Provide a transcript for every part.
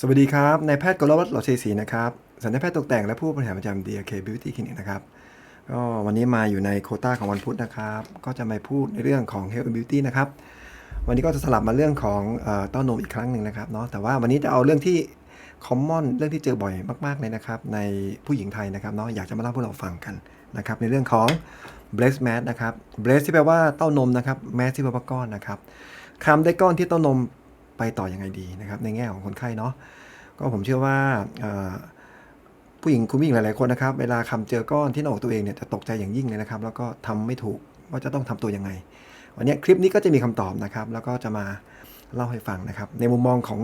สวัสดีครับ นายแพทย์กรวัตรหล่อชัยศรีนะครับสัญญาแพทย์ตกแต่งและผู้บริหารประจำ DRK Beauty Clinic นะครับ ก็วันนี้มาอยู่ในโคต้าของวันพุธนะครับ ก็จะมาพูดในเรื่องของ Health and Beauty นะครับ วันนี้ก็จะสลับมาเรื่องของเต้านมอีกครั้งหนึ่งนะครับเนาะ แต่ว่าวันนี้จะเอาเรื่องที่ common เรื่องที่เจอบ่อยมากๆเลยนะครับ ในผู้หญิงไทยนะครับเนาะ อยากจะมาเล่าให้พวกเราฟังกันนะครับ ในเรื่องของ breast mass นะครับ breast ที่แปลว่าเต้านมนะครับ mass ที่แปลว่าก้อนนะครับคำได้ก้อนที่เต้านม ไปต่อยังไงดีนะครับ ในแง่ของคนไข้เนาะก็ผมเชื่อว่าผู้หญิงคุณผู้หญิงหลายๆคนนะครับ เวลาคำเจอก้อนที่หน้าอกตัวเองเนี่ยจะตกใจอย่างยิ่งเลยนะครับ แล้วก็ทำไม่ถูกว่าจะต้องทำตัวยังไง วันนี้คลิปนี้ก็จะมีคำตอบนะครับ แล้วก็จะมาเล่าให้ฟังนะครับ ในมุมมองของ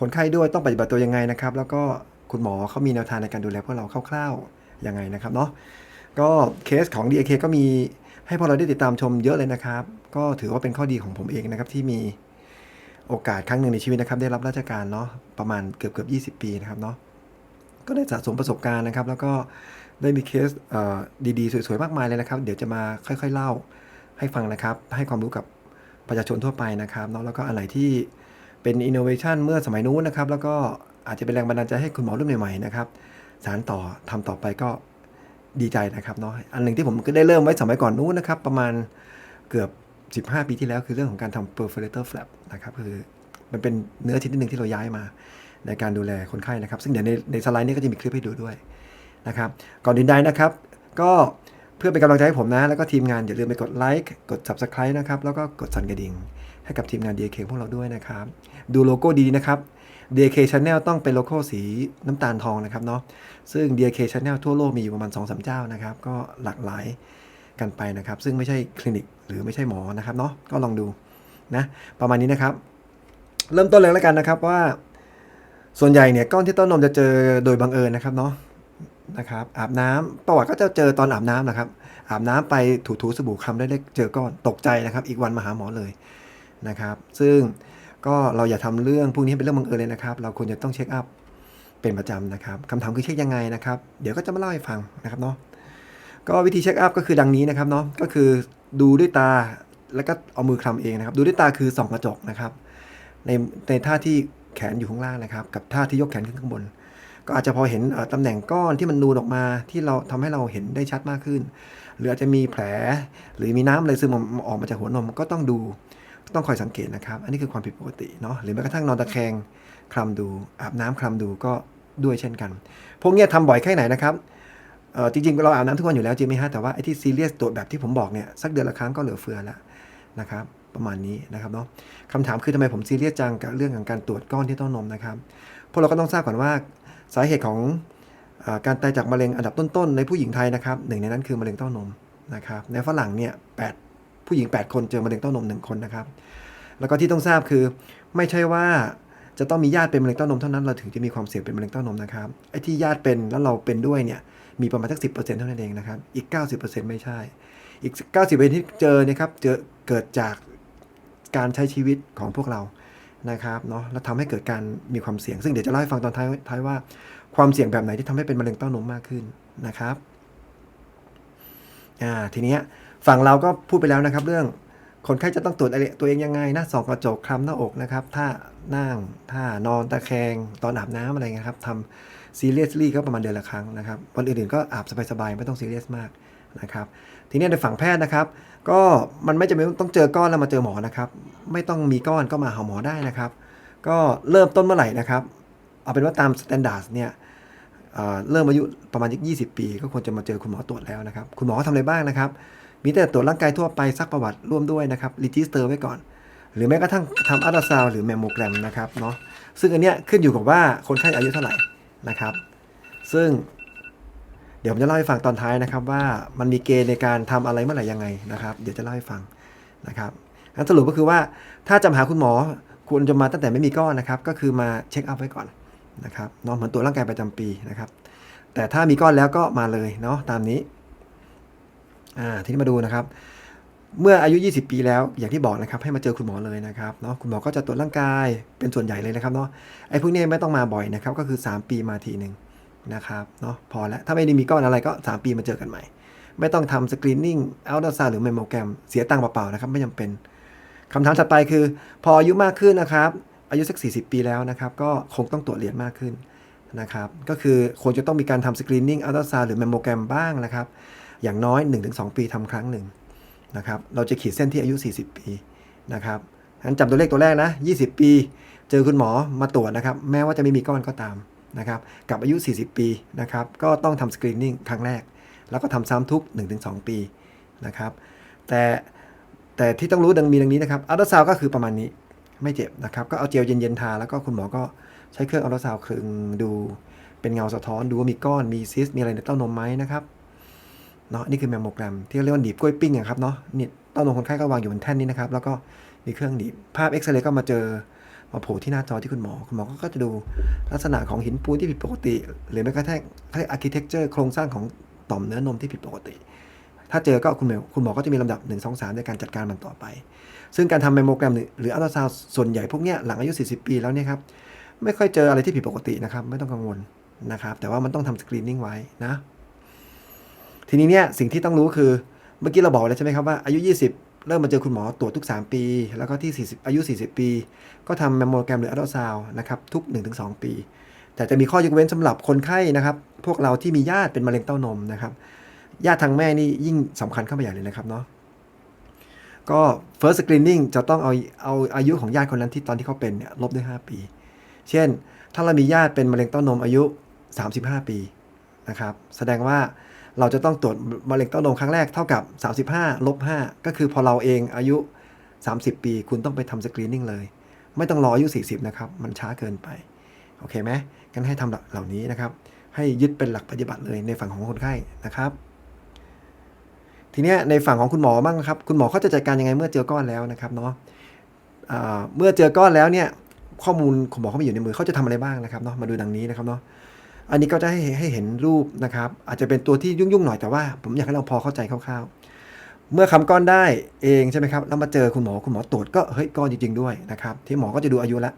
คนไข้ด้วยต้องปฏิบัติตัวยังไงนะครับ แล้วก็คุณหมอเขามีแนวทางในการดูแลพวกเราคร่าวๆยังไงนะครับเนาะก็เคสของ DAK ก็มีให้พวกเราได้ติดตามชมเยอะเลยนะครับ ก็ถือว่าเป็นข้อดีของผมเองนะครับที่มี โอกาสครั้งหนึ่งในชีวิตนะครับ ได้รับราชการเนาะประมาณเกือบเกือบยีปีนะครับเนาะก็ได้สะสมประสบการณ์นะครับ แล้วก็ได้มีเคสเดีๆ สวยๆ มากมายเลยนะครับ เดี๋ยวจะมาค่อย ๆ เล่าให้ฟังนะครับ ให้ความรู้กับประชาชนทั่วไปนะครับเนาะแล้วก็อะไรที่เป็นอินโนเวชันเมื่อสมัยนู้นนะครับ แล้วก็อาจจะเป็นแรงบันดาลใจให้คุณหมอรุ่นใหม่ๆนะครับ สารต่อทำต่อไปก็ดีใจนะครับเนาะอันหนึ่งที่ผมก็ได้เริ่มไว้สมัยก่อนนู้นนะครับ ประมาณเกือบ 15 ปีที่แล้วคือเรื่องของการทำ perforator flap นะครับคือมันเป็นเนื้อชิ้นหนึ่งที่เราย้ายมาในการดูแลคนไข้นะครับ ซึ่งเดี๋ยวในในสไลด์นี้ก็จะมีคลิปให้ดูด้วยนะครับ ก่อนอื่นใดนะครับ ก็เพื่อเป็นกำลังใจให้ผมนะ แล้วก็ทีมงานอย่าลืมไปกดไลค์กด subscribe นะครับ แล้วก็กดสั่นกระดิ่ง ให้กับทีมงาน DK พวกเราด้วยนะครับ ดูโลโก้ดีนะครับ DK Channel ต้องเป็นโลโก้สีน้ำตาลทองนะครับเนาะซึ่ง DK Channel ทั่วโลกมีอยู่ประมาณ 2-3 เจ้านะครับ ก็หลากหลาย กันไปนะครับ ซึ่งไม่ใช่คลินิกหรือไม่ใช่หมอนะครับเนาะก็ลองดูนะประมาณนี้นะครับ เริ่มต้นเลยแล้วกันนะครับว่า ส่วนใหญ่เนี่ยก้อนที่เต้านมจะเจอโดยบังเอิญนะครับเนาะนะครับอาบน้ำประวัติก็จะเจอตอนอาบน้ำนะครับ อาบน้ำไปถูๆสบู่คำได้เจอก้อนตกใจนะครับ อีกวันมาหาหมอเลยนะครับ ซึ่งก็เราอย่าทำเรื่องพวกนี้เป็นเรื่องบังเอิญเลยนะครับ เราควรจะต้องเช็คอัพเป็นประจำนะครับคำถามคือเช็คยังไงนะครับ เดี๋ยวก็จะมาเล่าให้ฟังนะครับเนาะ ก็วิธีเช็คอัพก็คือดังนี้นะครับเนาะก็คือดูด้วยตาแล้วก็เอามือคลำเองนะครับ ดูด้วยตาคือส่องกระจกนะครับ ในในท่าที่แขนอยู่ข้างล่างนะครับ กับท่าที่ยกแขนขึ้นข้างบน ก็อาจจะพอเห็นตำแหน่งก้อนที่มันนูนออกมาที่เราทำให้เราเห็นได้ชัดมากขึ้น หรืออาจจะมีแผลหรือมีน้ำอะไรซึมออกมาจากหัวนมก็ต้องดูต้องคอยสังเกตนะครับ อันนี้คือความผิดปกติเนาะหรือแม้กระทั่งนอนตะแคงคลำดูอาบน้ำคลำดูก็ด้วยเช่นกัน พวกเนี้ยทำบ่อยแค่ไหนนะครับ จริงๆ เราอาบน้ำทุกวันอยู่แล้วจริงไหมฮะแต่ว่าไอ้ที่ซีเรียสตรวจแบบที่ผมบอกเนี่ยสักเดือนละครั้งก็เหลือเฟือแล้วนะครับประมาณนี้นะครับเนาะคำถามคือทำไมผมซีเรียสจังกับเรื่องของการตรวจก้อนที่เต้านมนะครับพวกเราก็ต้องทราบก่อนว่าสาเหตุของอการตายจากมะเร็งอันดับต้นๆในผู้หญิงไทยนะครับหนึ่งในนั้นคือมะเร็งเต้านมนะครับในฝรั่งเนี่ยแปดผู้หญิง 8 คนเจอมะเร็งเต้านม1คนนะครับ แล้วก็ที่ต้องทราบคือไม่ใช่ว่าจะต้องมีญาติเป็นมะเร็งเต้านมเท่านั้นเราถึงจะมีความเสี่ยงเป็นมะเร็งเต้านมนะครับไอ้ที่ญาติเป็นแล้วเราเป็นด้วยเนี่ย มีประมาณสักสิเท่านั้นเองนะครับ อีก 90%ไม่ใช่ อีก 90%ที่เจอเนี่ยครับเจอเกิดจากการใช้ชีวิตของพวกเรานะครับเนาะแล้วทำให้เกิดการมีความเสี่ยง ซึ่งเดี๋ยวจะเล่าให้ฟังตอนท้ายท้ายว่าความเสี่ยงแบบไหนที่ทำให้เป็นมะเร็งเต้านมมากขึ้นนะครับอ่าทีนี้ฝั่งเราก็พูดไปแล้วนะครับ เรื่องคนไข้จะต้องตรวจอะไรตัวเองยังไงนะส่องกระจกคลำหน้าอกนะครับ ถ้านั่งถ้านอนตะแคงตอนอาบน้ำอะไรเงี้ยครับทำ ซีเรียสลี่ก็ประมาณเดือนละครั้งนะครับวันอื่นๆก็อาบสบายๆไม่ต้องซีเรียสมากนะครับทีนี้ในฝั่งแพทย์นะครับ ก็มันไม่จำเป็นต้องเจอก้อนแล้วมาเจอหมอนะครับ ไม่ต้องมีก้อนก็มาหาหมอได้นะครับ ก็เริ่มต้นเมื่อไหร่นะครับ เอาเป็นว่าตามสแตนดาร์ดเนี่ยเริ่มอายุประมาณ20ปี ก็ควรจะมาเจอคุณหมอตรวจแล้วนะครับ คุณหมอทำอะไรบ้างนะครับ มีแต่ตรวจร่างกายทั่วไปซักประวัติร่วมด้วยนะครับรีจิสเตอร์ไว้ก่อน หรือแม้กระทั่งทำอัลตราซาวหรือแมมโมแกรมนะครับเนาะซึ่งอันเนี้ยขึ้นอยู่กับว่าคนไข้อายุเท่าไหร่ นะครับ ซึ่งเดี๋ยวผมจะเล่าให้ฟังตอนท้ายนะครับ ว่ามันมีเกณฑ์ในการทำอะไรเมื่อไหร่ยังไงนะครับ เดี๋ยวจะเล่าให้ฟังนะครับงั้นสรุปก็คือว่าถ้าจะหาคุณหมอควรจะมาตั้งแต่ไม่มีก้อนนะครับ ก็คือมาเช็คอัพไว้ก่อนนะครับเนาะเหมือนตัวร่างกายประจำปีนะครับ แต่ถ้ามีก้อนแล้วก็มาเลยเนาะตามนี้อ่าทีนี้มาดูนะครับ เมื่ออายุ 20 ปีแล้ว อย่างที่บอกนะครับให้มาเจอคุณหมอเลยนะครับเนาะคุณหมอก็จะตรวจร่างกายเป็นส่วนใหญ่เลยนะครับเนาะไอ้พวกนี้ไม่ต้องมาบ่อยนะครับ ก็คือ 3 ปีมาทีหนึ่งนะครับเนาะพอแล้วถ้าไม่ได้มีก้อนอะไรก็ 3 ปีมาเจอกันใหม่ ไม่ต้องทำสกรีนนิ่งอัลตราซาวหรือเมมโมแกรมเสียตังค์เปล่าๆนะครับไม่จำเป็นคำถามถัดไปคือ พออายุมากขึ้นนะครับอายุสัก 40 ปีแล้วนะครับก็คงต้องตรวจเอียดมากขึ้นนะครับก็คือควรจะต้องมีการทำสกรีนนิ่งอัลตราซาวหรือแมมโมแกรมบ้างนะครับอย่างน้อย 1-2 ปีทำครั้งหนึ่ง นะครับ เราจะขีดเส้นที่อายุ 40 ปีนะครับงั้นจำตัวเลขตัวแรกนะ 20 ปี เจอคุณหมอมาตรวจนะครับ แม้ว่าจะไม่มีก้อนก็ตามนะครับ กับอายุ 40 ปีนะครับ ก็ต้องทำสกรีนนิ่งครั้งแรก แล้วก็ทำซ้ำทุก 1-2 ปีนะครับ แต่แต่ที่ต้องรู้ดังมีดังนี้นะครับอัลตราซาวก็คือประมาณนี้ไม่เจ็บนะครับ ก็เอาเจลเย็นๆทา แล้วก็คุณหมอก็ใช้เครื่องอัลตราซาวคลึงดูเป็นเงาสะท้อนดูว่ามีก้อนมีซิสมีอะไรในเต้านมไหมนะครับ เนาะนี่คือแมมโมแกรมที่เรียกว่าหนีบกล้วยปิ้งอะครับเนาะนี่เต้านมคนไข้ก็วางอยู่บนแท่นนี้นะครับ แล้วก็มีเครื่องหนีบภาพเอ็กซเรย์ก็มาเจอมาโผล่ที่หน้าจอที่คุณหมอ คุณหมอก็จะดูลักษณะของหินปูนที่ผิดปกติ หรือแม้กระทั่งอาร์เคเต็กเจอร์โครงสร้างของต่อมเนื้อนมที่ผิดปกติ ถ้าเจอก็คุณหมอคุณหมอก็จะมีลำดับ 1 2 3 ในการจัดการมันต่อไป ซึ่งการทำแมมโมแกรมหรืออัลตราซาวส่วนใหญ่พวกเนี้ยหลังอายุ 40 ปีแล้วเนี่ยครับไม่ค่อยเจออะไรที่ผิดปกตินะครับไม่ต้องกังวลนะครับแต่ว่ามันต้องทำสกรีนนิ่งไว้นะ ทีนี้เนี่ยสิ่งที่ต้องรู้คือเมื่อกี้เราบอกแล้วใช่ไหมครับว่าอายุ 20 เริ่มมาเจอคุณหมอตรวจทุก 3 ปี แล้วก็ที่ 40 อายุ 40 ปี ก็ทำแมมโมแกรมหรืออัลตราซาวนะครับทุก 1-2 ปี แต่จะมีข้อยกเว้นสำหรับคนไข้นะครับพวกเราที่มีญาติเป็นมะเร็งเต้านมนะครับญาติทางแม่นี่ยิ่งสำคัญเข้าไปใหญ่เลยนะครับเนาะก็ first screening จะต้องเอาเอาอายุของญาติคนนั้นที่ตอนที่เขาเป็นเนี่ยลบด้วย 5 ปี เช่น ถ้าเรามีญาติเป็นมะเร็งเต้านมอายุ 35 ปีนะครับ แสดงว่า เราจะต้องตรวจมะเร็งเต้านมครั้งแรกเท่ากับ 35ลบ5ก็คือพอเราเองอายุ 30 ปี คุณต้องไปทำสกรีนนิ่งเลย ไม่ต้องรออายุ 40 นะครับ มันช้าเกินไป โอเคไหมกันให้ทำเหล่านี้นะครับ ให้ยึดเป็นหลักปฏิบัติเลยในฝั่งของคนไข้นะครับ ทีนี้ในฝั่งของคุณหมอบ้างครับ คุณหมอเขาจะจัดการยังไงเมื่อเจอก้อนแล้วนะครับเนาะเมื่อเจอก้อนแล้วเนี่ยข้อมูลคุณหมอเขาไม่อยู่ในมือเขาจะทำอะไรบ้างนะครับเนาะมาดูดังนี้นะครับเนาะ อันนี้ก็จะให้ให้เห็นรูปนะครับ อาจจะเป็นตัวที่ยุ่งๆหน่อยแต่ว่า ผมอยากให้เราพอเข้าใจคร่าวๆ เมื่อคำก้อนได้เองใช่ไหมครับแล้วมาเจอคุณหมอคุณหมอตรวจก็เฮ้ยก้อนจริงๆด้วยนะครับ ที่หมอก็จะดูอายุละ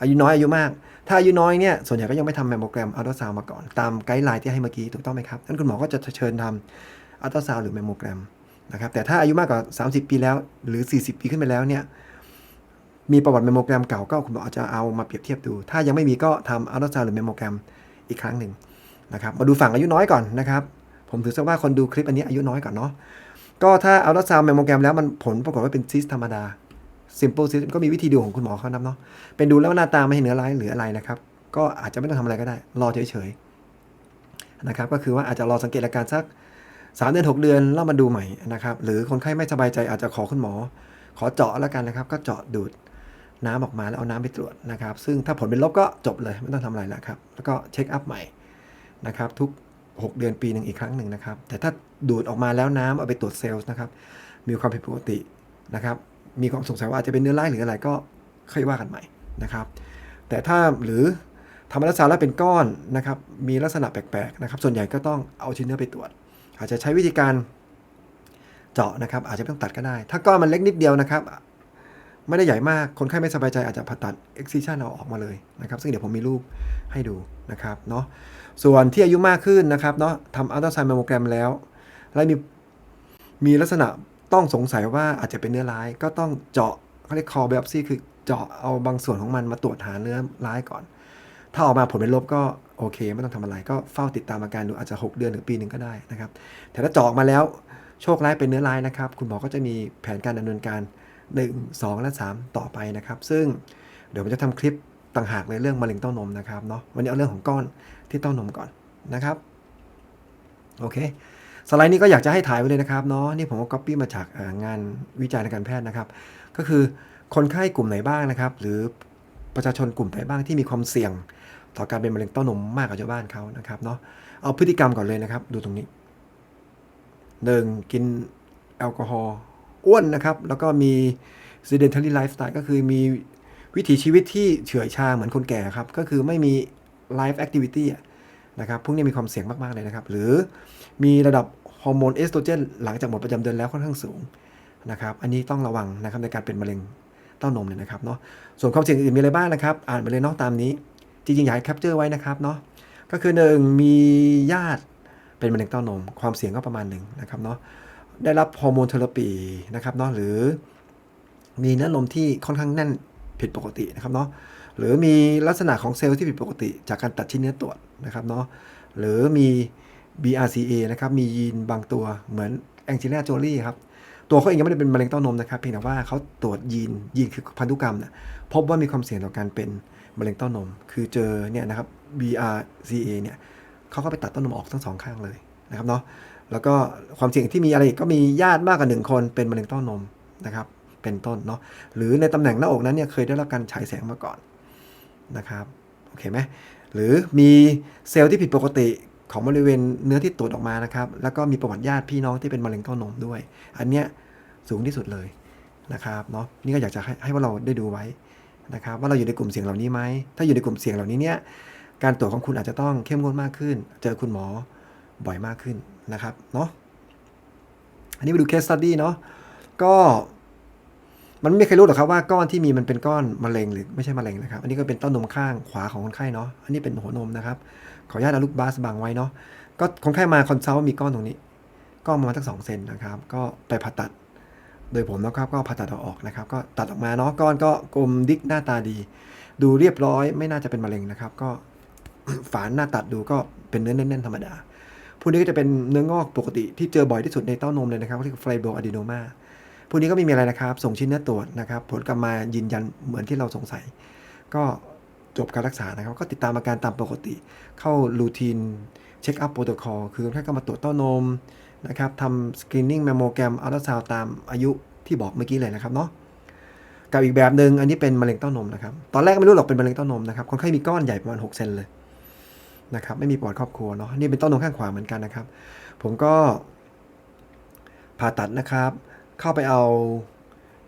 อายุน้อยอายุมาก ถ้าอายุน้อยเนี่ยส่วนใหญ่ก็ยังไม่ทำแมมโมแกรมอัลตราซาวมาก่อนตามไกด์ไลน์ที่ให้เมื่อกี้ถูกต้องไหมครับนั้นคุณหมอก็จะเชิญทำอัลตราซาวหรือแมมโมแกรมนะครับแต่ถ้าอายุมากกว่า 30 ปีแล้ว หรือ 40 ปีขึ้นไปแล้วเนี่ยมีประวัติแมมโมแกรมเก่าก็คุณหมออาจจะเอามาเปรียบเทียบดู ถ้ายังไม่มีก็ทำอัลตราซาวหรือแมมโมแกรม อีกครั้งหนึ่งนะครับมาดูฝั่งอายุน้อยก่อนนะครับผมถือซะว่าคนดูคลิปอันนี้อายุน้อยก่อนเนาะก็ถ้าเอัลตราซาวแมมโมแกรมแล้วมันผลปรากฏว่าเป็นซิสธรรมดา simple cyst ก็มีวิธีดูของคุณหมอเขานำเนาะเป็นดูแล้วหน้าตาไม่เห็นเนื้อร้ายหรืออะไรนะครับ ก็อาจจะไม่ต้องทำอะไรก็ได้ รอเฉยๆนะครับ ก็คือว่าอาจจะรอสังเกตอาการสักสามเดือนหกเดือนแล้วมาดูใหม่นะครับ หรือคนไข้ไม่สบายใจอาจจะขอคุณหมอ ขอเจาะแล้วกันนะครับ ก็เจาะดูด น้ำออกมาแล้วเอาน้ำไปตรวจนะครับ ซึ่งถ้าผลเป็นลบก็จบเลยไม่ต้องทำอะไรแล้วครับ แล้วก็เช็คอัพใหม่นะครับ ทุก 6 เดือนปีหนึ่งอีกครั้งหนึ่งนะครับ แต่ถ้าดูดออกมาแล้วน้ำเอาไปตรวจเซลล์นะครับ มีความผิดปกตินะครับ มีความสงสัยว่าอาจจะเป็นเนื้อร้ายหรืออะไรก็ค่อยว่ากันใหม่นะครับ แต่ถ้าหรือทำอัลตราแล้วเป็นก้อนนะครับ มีลักษณะแปลกๆนะครับ ส่วนใหญ่ก็ต้องเอาชิ้นเนื้อไปตรวจ อาจจะใช้วิธีการเจาะนะครับ อาจจะต้องตัดก็ได้ ถ้าก้อนมันเล็กนิดเดียวนะครับ ไม่ได้ใหญ่มากคนไข้ไม่สบายใจอาจจะผ่าตัด excision เอาออกมาเลยนะครับ ซึ่งเดี๋ยวผมมีรูปให้ดูนะครับเนาะส่วนที่อายุมากขึ้นนะครับเนาะทำอัลตราซาวด์แมมโมแกรมแล้ว แล้วมีมีลักษณะต้องสงสัยว่าอาจจะเป็นเนื้อร้ายก็ต้องเจาะเขาเรียก core biopsy คือเจาะเอาบางส่วนของมันมาตรวจหาเนื้อร้ายก่อน ถ้าออกมาผลเป็นลบก็โอเค ไม่ต้องทำอะไรก็เฝ้าติดตามอาการดูอาจจะ 6 เดือนหรือปีหนึ่งก็ได้นะครับ แต่ถ้าเจาะออกมาแล้วโชคร้ายเป็นเนื้อร้ายนะครับ คุณหมอก็จะมีแผนการดำเนินการ 1 2 และ 3 ต่อไปนะครับ ซึ่งเดี๋ยวผมจะทำคลิปต่างหากในเรื่องมะเร็งเต้านมนะครับเนาะวันนี้เอาเรื่องของก้อนที่เต้านมก่อนนะครับโอเคสไลด์นี้ก็อยากจะให้ถ่ายไว้เลยนะครับเนาะนี่ผมก็ก๊อปปี้มาจากงานวิจัยในการแพทย์นะครับ ก็คือคนไข้กลุ่มไหนบ้างนะครับ หรือประชาชนกลุ่มไหนบ้างที่มีความเสี่ยง ต่อการเป็นมะเร็งเต้านมมากกว่าชาวบ้านเขานะครับเนาะเอาพฤติกรรมก่อนเลยนะครับ ดูตรงนี้หนึ่งกินแอลกอฮอล์ อ้วนนะครับ แล้วก็มี sedentary lifestyle ก็คือมีวิถีชีวิตที่เฉื่อยชาเหมือนคนแก่ครับ ก็คือไม่มี life activity นะครับ พวกนี้มีความเสี่ยงมาก ๆ เลยนะครับ หรือมีระดับฮอร์โมนเอสโตรเจนหลังจากหมดประจำเดือนแล้วค่อนข้างสูงนะครับ อันนี้ต้องระวังนะครับในการเป็นมะเร็งเต้านมเนี่ยนะครับเนาะ ส่วนความเสี่ยงอื่นมีอะไรบ้างนะครับ อ่านไปเลยเนาะตามนี้ จริงๆ อยากให้แคปเจอร์ไว้นะครับเนาะ ก็คือหนึ่งมีญาติเป็นมะเร็งเต้านม ความเสี่ยงก็ประมาณหนึ่งนะครับเนาะ ได้รับฮอร์โมนเทอราปีนะครับเนาะหรือมีเนื้อนมที่ค่อนข้างแน่นผิดปกตินะครับเนาะหรือมีลักษณะของเซลล์ที่ผิดปกติ จากการตัดชิ้นเนื้อตรวจนะครับเนาะหรือมี BRCA นะครับมียีนบางตัวเหมือนแองจิเลียโจลี่ครับตัวเขาเองยังไม่ได้เป็นมะเร็งเต้านมนะครับเพียงแต่ว่าเขาตรวจยีนยีนคือพันธุกรรมนะพบว่ามีความเสี่ยงต่อการเป็นมะเร็งเต้านม คือเจอเนี่ยนะครับ BRCA เนี่ยเขาก็ไปตัดเต้านมออกทั้งสองข้างเลยนะครับเนาะ แล้วก็ความเสี่ยงที่มีอะไรอีกก็มีญาติมากกว่าหนึ่งคนเป็นมะเร็งเต้านมนะครับ เป็นต้นเนาะหรือในตำแหน่งหน้าอกนั้นเนี่ยเคยได้รับการฉายแสงมาก่อนนะครับโอเคไหมหรือมีเซลล์ที่ผิดปกติของบริเวณเนื้อที่ตรวจออกมานะครับ แล้วก็มีประวัติญาติพี่น้องที่เป็นมะเร็งเต้านมด้วย อันเนี้ยสูงที่สุดเลยนะครับเนาะนี่ก็อยากจะให้ให้ว่าเราได้ดูไว้นะครับ ว่าเราอยู่ในกลุ่มเสี่ยงเหล่านี้ไหมถ้าอยู่ในกลุ่มเสี่ยงเหล่านี้เนี่ยการตรวจของคุณอาจจะต้องเข้มงวดมากขึ้น เจอคุณหมอ บ่อยมากขึ้นนะครับเนาะอันนี้ไปดู case study เนาะก็มันไม่มีใครรู้หรอกครับว่าก้อนที่มีมันเป็นก้อนมะเร็งหรือไม่ใช่มะเร็งนะครับ อันนี้ก็เป็นเต้านมข้างขวาของคนไข้เนาะอันนี้เป็นหัวนมนะครับ ขออนุญาตเอาลูกบาสบังไว้เนาะก็คนไข้มาคอนซัลท์มีก้อนตรงนี้ก้อนประมาณสักสองเซนนะครับ ก็ไปผ่าตัด โดยผมนะครับก็ผ่าตัดเอาออกนะครับ ก็ตัดออกมาเนาะก้อนก็กลมดิกหน้าตาดี ดูเรียบร้อยไม่น่าจะเป็นมะเร็งนะครับ ก็ฝานหน้าตัดดูก็เป็นเนื้อแน่นๆธรรมดา พวกนี้ก็จะเป็นเนื้องอกปกติที่เจอบ่อยที่สุดในเต้านมเลยนะครับเรียกไฟโบอะดีโนมาพวกนี้ก็ไม่มีอะไรนะครับ ส่งชิ้นเนื้อตรวจนะครับ ผลกลับมายืนยันเหมือนที่เราสงสัย ก็จบการรักษานะครับ ก็ติดตามอาการตามปกติ เข้ารูทีนเช็คอัพโปรโตคอลคือคนไข้ก็มาตรวจเต้านมนะครับทำสกรีนนิ่งแมมโมแกรมอัลตราซาวตามอายุที่บอกเมื่อกี้เลยนะครับเนาะกับอีกแบบหนึ่งอันนี้เป็นมะเร็งเต้านมนะครับ ตอนแรกไม่รู้หรอกเป็นมะเร็งเต้านมนะครับ คนไข้มีก้อนใหญ่ประมาณ 6 เซนเลย นะครับไม่มีประวัติครอบครัวเนาะนี่เป็นต้านมข้างขวาเหมือนกันนะครับ ผมก็ผ่าตัดนะครับ เข้าไปเอา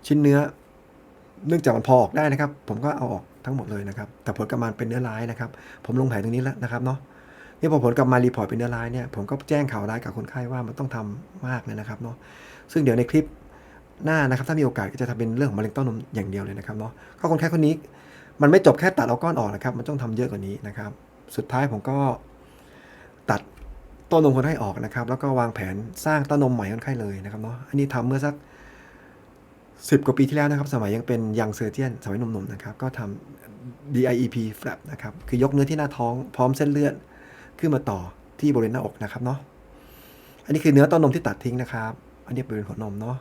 ชิ้นเนื้อ เนื่องจากมันพอออกได้นะครับ ผมก็เอาออกทั้งหมดเลยนะครับ แต่ผลกลับมาเป็นเนื้อร้ายนะครับ ผมลงแผลตรงนี้แล้วนะครับเนาะนี่พอผลกลับมารีพอร์ตเป็นเนื้อร้ายเนี่ยผมก็แจ้งข่าวร้ายกับคนไข้ว่ามันต้องทำมากเลยนะครับเนาะซึ่งเดี๋ยวในคลิปหน้านะครับถ้ามีโอกาสก็จะทำเป็นเรื่องของมะเร็งเต้านมอย่างเดียวเลยนะครับเนาะก็คนไข้คนนี้มันไม่จบแค่ตัดเอาก้อนออกนะครับ มันต้องทำเยอะกว่านี้นะครับ สุดท้ายผมก็ตัดต้านมคนไข้ออกนะครับ แล้วก็วางแผนสร้างต้านมใหม่คนไข้เลยนะครับเนาะอันนี้ทำเมื่อสักสิบกว่าปีที่แล้วนะครับ สมัยยังเป็นยังเซอร์เจียนสมัยหนุ่มๆนะครับก็ทำ DIEP flap นะครับ คือยกเนื้อที่หน้าท้องพร้อมเส้นเลือดขึ้นมาต่อที่บริเวณหน้าอกนะครับเนาะอันนี้คือเนื้อต้านมที่ตัดทิ้งนะครับ อันนี้บริเวณหัวนมเนาะ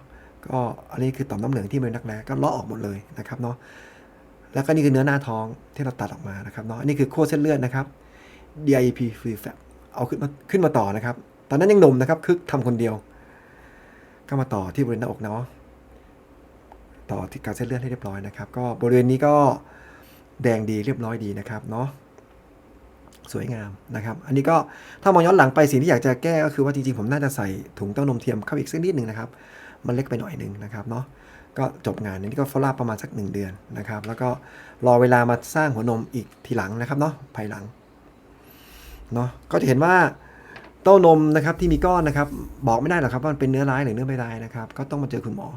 ก็อันนี้คือต่อมน้ำเหลืองที่บริเวณรักแร้ก็เลาะออกหมดเลยนะครับเนาะ แล้วก็นี่คือเนื้อหน้าท้องที่เราตัดออกมานะครับเนาะอันนี้คือโคตรเส้นเลือดนะครับ DIP free flap เอาขึ้นมาขึ้นมาต่อนะครับ ตอนนั้นยังหนุ่มนะครับ คึกทำคนเดียว ก็มาต่อที่บริเวณหน้าอกเนาะต่อที่การเส้นเลือดให้เรียบร้อยนะครับ ก็บริเวณนี้ก็แดงดีเรียบร้อยดีนะครับเนาะสวยงามนะครับ อันนี้ก็ถ้ามองย้อนหลังไปสิ่งที่อยากจะแก้ก็คือว่าจริงๆ ผมน่าจะใส่ถุงเต้านมเทียมเข้าอีกสักนิดหนึ่งนะครับ มันเล็กไปหน่อยหนึ่งนะครับเนาะ ก็จบงานนี้ก็ฟอลล่าประมาณสัก 1 เดือนนะครับ แล้วก็รอเวลามาสร้างหัวนมอีกทีหลังนะครับเนาะภายหลังเนาะก็จะเห็นว่าเต้านมนะครับที่มีก้อนนะครับ บอกไม่ได้หรอกครับว่ามันเป็นเนื้อร้ายหรือเนื้อไม่ร้ายนะครับ ก็ต้องมาเจอคุณหมอ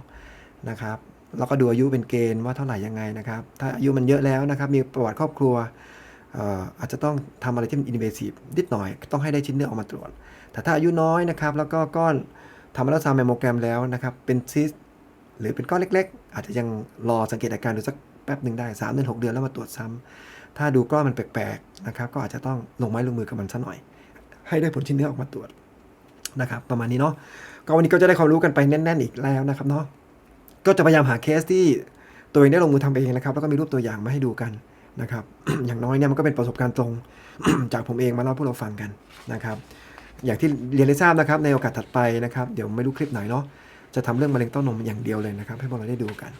นะครับแล้วก็ดูอายุเป็นเกณฑ์ว่าเท่าไหร่ยังไงนะครับ ถ้าอายุมันเยอะแล้วนะครับ มีประวัติครอบครัวอาจจะต้องทำอะไรที่มันอินเวซีฟนิดหน่อยต้องให้ได้ชิ้นเนื้อออกมาตรวจ แต่ถ้าอายุน้อยนะครับ แล้วก็ก้อนทำอัลตราซาวด์แมมโมแกรมแล้วนะครับ เป็นซิส หรือเป็นก้อนเล็ก ๆ อาจจะยังรอสังเกตอาการดูสักแป๊บหนึ่งได้3เดือน6 เดือนแล้วมาตรวจซ้ำถ้าดูก้อนมันแปลกๆนะครับก็อาจจะต้องลงไม้ลงมือกับมันซะหน่อย ให้ได้ผลชิ้นเนื้อออกมาตรวจนะครับประมาณนี้เนาะก็วันนี้ก็จะได้ความรู้กันไปแน่น ๆ อีกแล้วนะครับเนาะก็จะพยายามหาเคสที่ตัวเองได้ลงมือทำเองนะครับ แล้วก็มีรูปตัวอย่างมาให้ดูกันนะครับ อย่างน้อยเนี่ยมันก็เป็นประสบการณ์ตรงจากผมเองมาเล่าพวกเราฟังกันนะครับ อย่างที่เรียนได้ทราบนะครับในโอกาสถัดไปนะครับ เดี๋ยวไม่รู้คลิปไหนเนาะ จะทำเรื่องมะเร็งเต้านมอย่างเดียวเลยนะครับ ให้พวกเราได้ดูกัน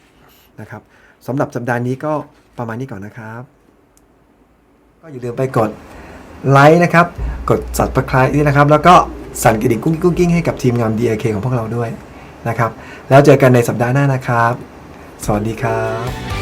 นะครับสำหรับสัปดาห์นี้ก็ประมาณนี้ก่อนนะครับ ก็อย่าลืมไปกดไลค์นะครับ กด subscribe นี่นะครับ แล้วก็สั่นกระดิ่งกุ้งกิ้งกุ้งกิ้งให้กับทีมงาน DIK ของพวกเราด้วยนะครับ แล้วเจอกันในสัปดาห์หน้านะครับ สวัสดีครับ